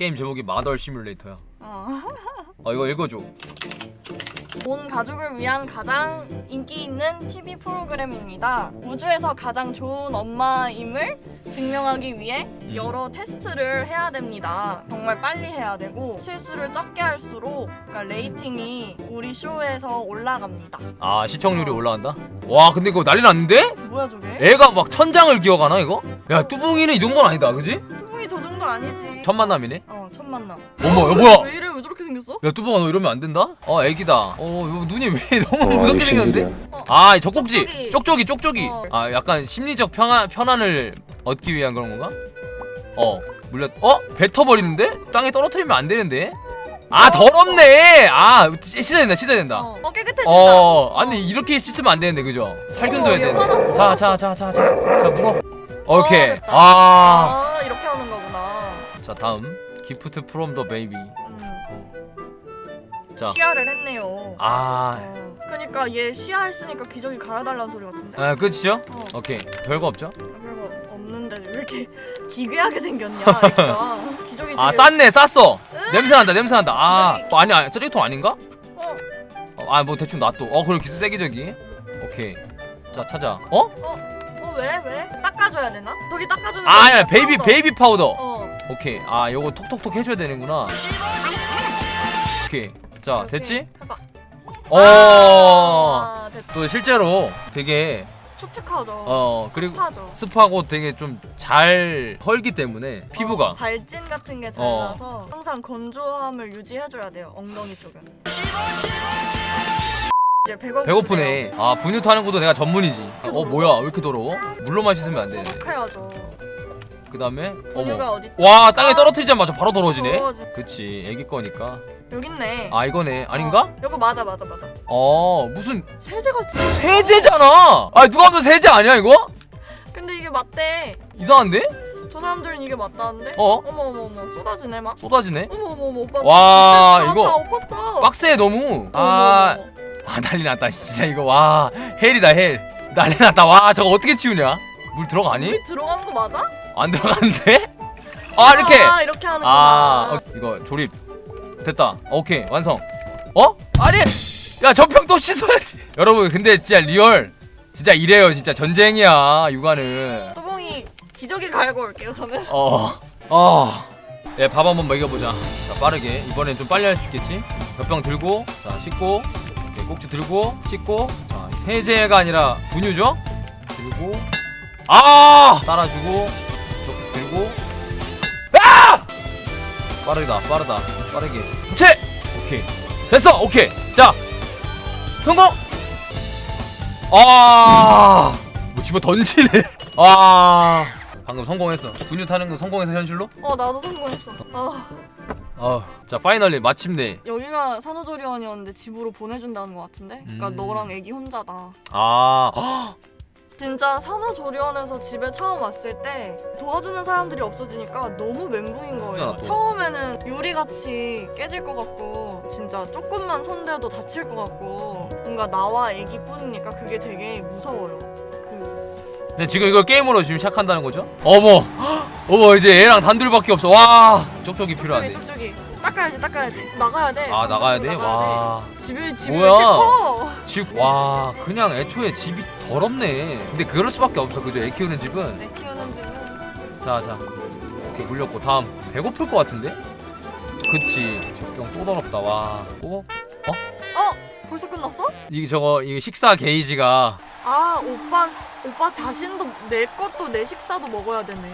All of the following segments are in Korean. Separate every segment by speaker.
Speaker 1: 게임 제목이 마덜 시뮬레이터야.
Speaker 2: 어.
Speaker 1: 어 이거 읽어줘.
Speaker 2: 온 가족을 위한 가장 인기 있는 TV 프로그램입니다. 우주에서 가장 좋은 엄마임을 증명하기 위해
Speaker 1: 음.
Speaker 2: 여러 테스트를 해야 됩니다. 정말 빨리 해야 되고 실수를 적게 할수록 그러니까 레이팅이 우리 쇼에서 올라갑니다.
Speaker 1: 아 시청률이 올라간다. 와 근데 이거 난리 났는데?
Speaker 2: 뭐야 저게?
Speaker 1: 애가 막 천장을 기어가나 이거? 야 뚜붕이는 이 정도는 아니다, 그지?
Speaker 2: 아니지.
Speaker 1: 첫 만남이네.
Speaker 2: 어, 첫 만남.
Speaker 1: 어머, 야 뭐야?
Speaker 2: 왜 이래? 왜 저렇게 생겼어?
Speaker 1: 야 뚜붕아 너 이러면 안 된다? 어 애기다. 어 이거 눈이 왜 너무
Speaker 3: 어,
Speaker 1: 무섭게. 생겼는데? 아, 이 젖꼭지,
Speaker 2: 쪽쪽이.
Speaker 1: 쪽쪽이.
Speaker 2: 어.
Speaker 1: 아, 약간 심리적 편안 편안을 얻기 위한 그런 건가? 어, 물렸. 어, 뱉어버리는데? 땅에 떨어뜨리면 안 되는데? 아,
Speaker 2: 어.
Speaker 1: 더럽네. 아, 씻어야 된다, 씻어야 된다.
Speaker 2: 어, 어, 깨끗해진다.
Speaker 1: 어, 아니 이렇게 씻으면 안 되는데, 그죠? 살균도
Speaker 2: 어,
Speaker 1: 해야
Speaker 2: 얘 화났어,
Speaker 1: 되는데. 자, 자, 자, 자, 자, 자, 물어. 오케이.
Speaker 2: 됐다.
Speaker 1: 아,
Speaker 2: 아, 이렇게 하는 거구나.
Speaker 1: 자, 다음 기프트 프롬 더 베이비.
Speaker 2: 음.
Speaker 1: 자,
Speaker 2: 시야를 했네요.
Speaker 1: 아,
Speaker 2: 어. 그러니까 얘 시야 했으니까 기저귀 갈아달라는 소리 같은데.
Speaker 1: 아, 끝이죠?
Speaker 2: 어.
Speaker 1: 오케이, 별거 없죠?
Speaker 2: 아, 별거 없는데 왜 이렇게 기괴하게 생겼냐 애가. 기저귀
Speaker 1: 아,
Speaker 2: 되게-
Speaker 1: 쌌네, 쌌어. 냄새 난다, 냄새 난다. 아. 어, 아니, 아니, 쓰레기통 아닌가?
Speaker 2: 어,
Speaker 1: 어, 아, 뭐 대충 놔둬. 어, 그럼 기스 세기 저기. 오케이. 자, 찾아. 어?
Speaker 2: 어 왜? 왜? 닦아줘야 되나? 저기 닦아주는
Speaker 1: 아,
Speaker 2: 거
Speaker 1: 아니야, 베이비,
Speaker 2: 파우더.
Speaker 1: 베이비 파우더.
Speaker 2: 어.
Speaker 1: 오케이. 아, 요거 톡톡톡 해줘야 되는구나. 오케이. 자,
Speaker 2: 오케이.
Speaker 1: 됐지?
Speaker 2: 해봐.
Speaker 1: 어.
Speaker 2: 아, 됐다.
Speaker 1: 또 실제로 되게
Speaker 2: 축축하죠.
Speaker 1: 어 그리고
Speaker 2: 습하죠.
Speaker 1: 습하고 되게 좀 잘 털기 때문에 피부가
Speaker 2: 어, 발진 같은 게 잘
Speaker 1: 어.
Speaker 2: 나서 항상 건조함을 유지해줘야 돼요. 엉덩이 쪽은. 이제 배고프네요.
Speaker 1: 배고프네. 아 분유 타는 것도 내가 전문이지. 어? 뭐야 왜 이렇게 더러워? 물로만 씻으면 안 되네.
Speaker 2: 소독해야죠.
Speaker 1: 그 다음에
Speaker 2: 분유가
Speaker 1: 어머.
Speaker 2: 어디?
Speaker 1: 와 땅에 떨어뜨리자마자 바로 더러워지네.
Speaker 2: 더러워지-
Speaker 1: 그치 애기 거니까.
Speaker 2: 여기 있네.
Speaker 1: 아 이거네 아닌가?
Speaker 2: 어, 이거 맞아 맞아 맞아.
Speaker 1: 어 무슨
Speaker 2: 세제 같이.
Speaker 1: 세제잖아. 아 누가 보면 세제 아니야 이거?
Speaker 2: 근데 이게 맞대.
Speaker 1: 이상한데?
Speaker 2: 저 사람들은 이게 맞다는데?
Speaker 1: 어?
Speaker 2: 어머 어머 어머 쏟아지네 막.
Speaker 1: 쏟아지네.
Speaker 2: 어머 어머 어머 오빠.
Speaker 1: 와,
Speaker 2: 다,
Speaker 1: 이거
Speaker 2: 다 엎었어.
Speaker 1: 빡세 너무.
Speaker 2: 어머,
Speaker 1: 아,
Speaker 2: 어머, 어머.
Speaker 1: 아 난리 났다 진짜 이거 와 헬이다 헬. 난리 났다 와 저거 어떻게 치우냐? 물 들어가니?
Speaker 2: 물이 들어가는 거 맞아?
Speaker 1: 안 들어가는데? 아 이렇게.
Speaker 2: 아 이렇게 하는구나.
Speaker 1: 아 어, 이거 조립 됐다. 오케이 완성. 어? 아니 야 전평 또 씻어야지. 여러분 근데 진짜 리얼 진짜 이래요 진짜 전쟁이야 육아는.
Speaker 2: 또봉이 기저귀 갈고 올게요 저는.
Speaker 1: 어. 어. 네, 밥 한번 먹여보자. 자, 빠르게. 이번엔 좀 빨리 할 수 있겠지? 몇병 들고, 자, 씻고, 이렇게 꼭지 들고, 씻고, 자, 세제가 아니라 분유죠? 들고, 아! 따라주고, 빠르다, 빠르다, 빠르게. 그치? 오케이. 됐어! 오케이! 자! 성공! 아! 뭐 집어 던지네. 아! 방금 성공했어. 분유 타는 거 성공해서 현실로?
Speaker 2: 어 나도 성공했어. 아
Speaker 1: 어, 자 파이널리 마침내
Speaker 2: 여기가 산후조리원이었는데 집으로 보내준다는 것 같은데. 그러니까
Speaker 1: 음.
Speaker 2: 너랑 애기 혼자다.
Speaker 1: 아 헉!
Speaker 2: 진짜 산후조리원에서 집에 처음 왔을 때 도와주는 사람들이 없어지니까 너무 멘붕인 거예요.
Speaker 1: 진짜 또.
Speaker 2: 처음에는 유리같이 깨질 것 같고 진짜 조금만 손대도 다칠 것 같고 뭔가 나와 애기뿐이니까 그게 되게 무서워요. 그
Speaker 1: 근데 지금 이걸 게임으로 지금 시작한다는 거죠? 어머 헉! 어머 이제 얘랑 단둘밖에 없어 와 쪽쪽이 필요하네
Speaker 2: 쪽쪽이 닦아야지 닦아야지 나가야 돼.
Speaker 1: 아 나가야 돼?
Speaker 2: 나가야
Speaker 1: 와
Speaker 2: 돼. 집이 집이
Speaker 1: 뭐야?
Speaker 2: 왜 이렇게 커?
Speaker 1: 집, 와 그냥 애초에 집이 더럽네. 근데 그럴 수밖에 없어. 그죠? 애 키우는 집은?
Speaker 2: 내 키우는 집은?
Speaker 1: 자자. 오케이 물렸고. 다음. 배고플 것 같은데? 그치. 집병 또 더럽다. 와. 어?
Speaker 2: 어? 벌써 끝났어?
Speaker 1: 이게 저거 이 식사 게이지가.
Speaker 2: 아 오빠 오빠 자신도 내 것도 내 식사도 먹어야 되네.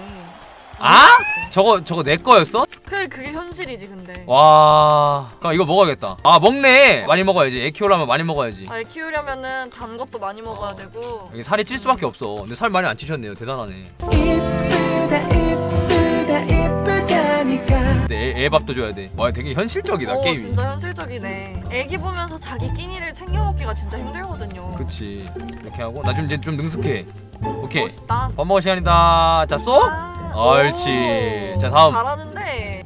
Speaker 1: 아? 저거 저거 내 거였어?
Speaker 2: 그게 그게 현실이지 근데.
Speaker 1: 와. 그럼 이거 먹어야겠다. 아 먹네. 많이 먹어야지. 애 키우려면 많이 먹어야지.
Speaker 2: 아 키우려면은 단 것도 많이 먹어야 되고.
Speaker 1: 여기 살이 찔 수밖에 없어. 근데 살 많이 안 찌셨네요. 대단하네.
Speaker 3: 이쁘다 이쁘다 이쁘다니까.
Speaker 1: 근데 애, 애 밥도 줘야 돼 와 되게 현실적이다
Speaker 2: 오
Speaker 1: 게임이.
Speaker 2: 진짜 현실적이네. 애기 보면서 자기 끼니를 챙겨 먹기가 진짜 힘들거든요.
Speaker 1: 그치. 이렇게 하고 나 좀 이제 좀 능숙해. 오케이.
Speaker 2: 멋있다.
Speaker 1: 밥 먹을 시간이다. 자 쏙?
Speaker 2: 아,
Speaker 1: 옳지.
Speaker 2: 오,
Speaker 1: 자, 다음.
Speaker 2: 잘하는데.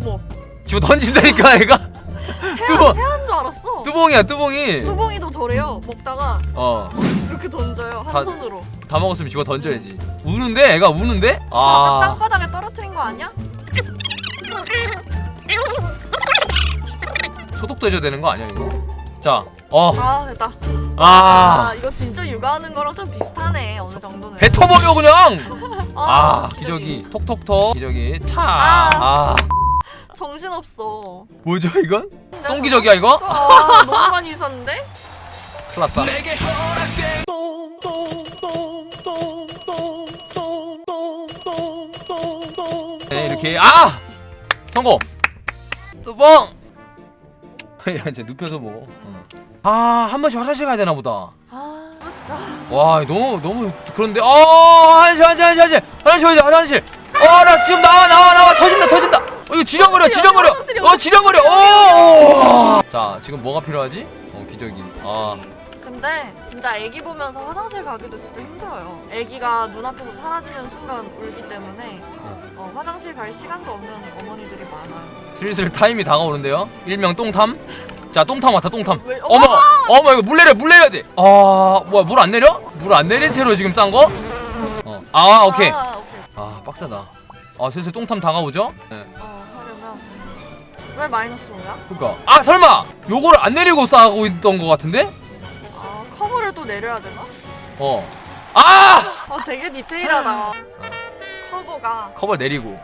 Speaker 2: 어머
Speaker 1: 집어 던진다니까 애가 뚜벅.
Speaker 2: 새한 새한 줄 알았어.
Speaker 1: 뚜봉이야 뚜봉이
Speaker 2: 뚜봉이도 저래요. 먹다가
Speaker 1: 어다
Speaker 2: 이렇게 던져요 한
Speaker 1: 다-
Speaker 2: 손으로.
Speaker 1: 먹었으면 집어 던져야지 우는데 애가 우는데?
Speaker 2: 아,
Speaker 1: 아
Speaker 2: 땅바닥에 떨어뜨린 거 아니야?
Speaker 1: 소독도 해줘야 되는 거 아니야 이거? 자, 어,
Speaker 2: 아 됐다.
Speaker 1: 아,
Speaker 2: 아 이거 진짜 육아하는 거랑 좀 비슷하네 어느 정도는.
Speaker 1: 뱉어버려 그냥. 아,
Speaker 2: 기저귀.
Speaker 1: 기저귀, 톡톡톡, 기저귀, 차.
Speaker 2: 아.
Speaker 1: 아,
Speaker 2: 정신 없어.
Speaker 1: 뭐죠 이건? 똥기저귀야 이거?
Speaker 2: 아 너무 많이 있었는데?
Speaker 1: 큰일 났다. 네, 이렇게 아 성공. 또 뻥. 야 이제 눕혀서 먹어. 아한 번씩 화장실 가야 되나 보다.
Speaker 2: 아 진짜.
Speaker 1: 와 너무 너무 그런데 어 화장실 화장실 화장실 화장실 화장실 화장실 어나 지금 나와 나와 나와. 터진다 터진다. 어 이거 지려버려
Speaker 2: 화장실이
Speaker 1: 어 지려버려. 오자 지금 뭐가 필요하지? 어 기저귀. 아.
Speaker 2: 근데 진짜 애기 보면서 화장실 가기도 진짜 힘들어요. 애기가 눈앞에서 사라지는 순간 울기 때문에 어, 화장실 갈 시간도 없는 어머니들이 많아요.
Speaker 1: 슬슬 타임이 다가오는데요? 일명 똥탐 자 똥탐 왔다 똥탐
Speaker 2: 왜-
Speaker 1: 어머 어머 이거 물 내려 물 내려야 돼아 뭐야 물 안 내려 물 안 내린 채로 지금 싼 거 어아 오케이
Speaker 2: 아, 오케이.
Speaker 1: 아 빡세다 아 슬슬 똥탐 다가오죠 네.
Speaker 2: 어 하려면 왜 마이너스 5야?
Speaker 1: 그니까 아 설마 요거를 안 내리고 싸고 있던 것 같은데
Speaker 2: 아 커버를 또 내려야 되나?
Speaker 1: 어. 아!
Speaker 2: 아 되게 디테일하다. 커버가
Speaker 1: 커버 내리고.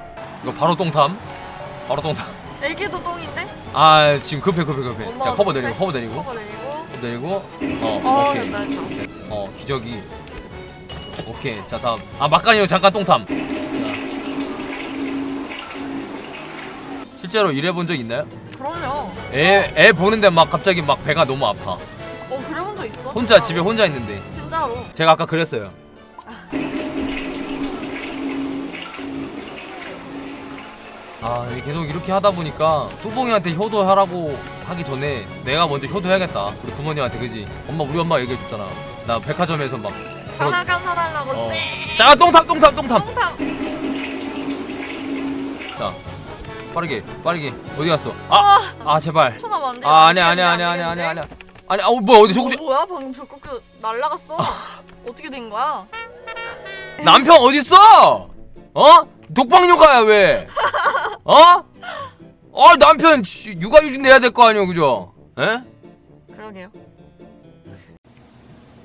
Speaker 1: 이거 바로 똥탐. 바로 똥탐.
Speaker 2: 애기도 똥인데?
Speaker 1: 아, 지금 급해 급해 급해. 자, 커버? 내리고 커버 내리고.
Speaker 2: 커버 내리고.
Speaker 1: 커버 내리고. 어,
Speaker 2: 어
Speaker 1: 오케이.
Speaker 2: 됐다 됐다.
Speaker 1: 어, 기저귀. 오케이. 자, 다음. 아, 막간이요. 잠깐 똥탐. 자. 실제로 일해 본 적 있나요?
Speaker 2: 그럼요.
Speaker 1: 애, 애 보는데 막 갑자기 막 배가 너무 아파.
Speaker 2: 어 그런 도 있어.
Speaker 1: 혼자. 집에 혼자 있는데.
Speaker 2: 진짜로.
Speaker 1: 제가 아까 그랬어요. 아 계속 이렇게 하다 보니까 뚜봉이한테 효도하라고 하기 전에 내가 먼저 효도해야겠다 우리 부모님한테 그지 엄마 우리 엄마 얘기해 줬잖아 나 백화점에서 막 들어-
Speaker 2: 장난감 사달라고.
Speaker 1: 어.
Speaker 2: 네.
Speaker 1: 자 똥탐 똥탐 똥탐
Speaker 2: 똥탕.
Speaker 1: 자 빠르게 빠르게 어디 갔어 아아 제발
Speaker 2: 안 돼.
Speaker 1: 아 아니야 아니야 아니야 아니야 아니야 아니야 아니 아 뭐야 어디 저거
Speaker 2: 어, 뭐야 방금 벽꺾여 날라갔어. 어떻게 된 거야?
Speaker 1: 남편 어딨어? 어? 독방육아야 왜? 어? 어 남편 씨, 육아휴직 내야 될 거 아니야 그죠? 에?
Speaker 2: 그러게요.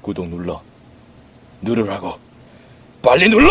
Speaker 4: 구독 눌러 누르라고 빨리 눌러!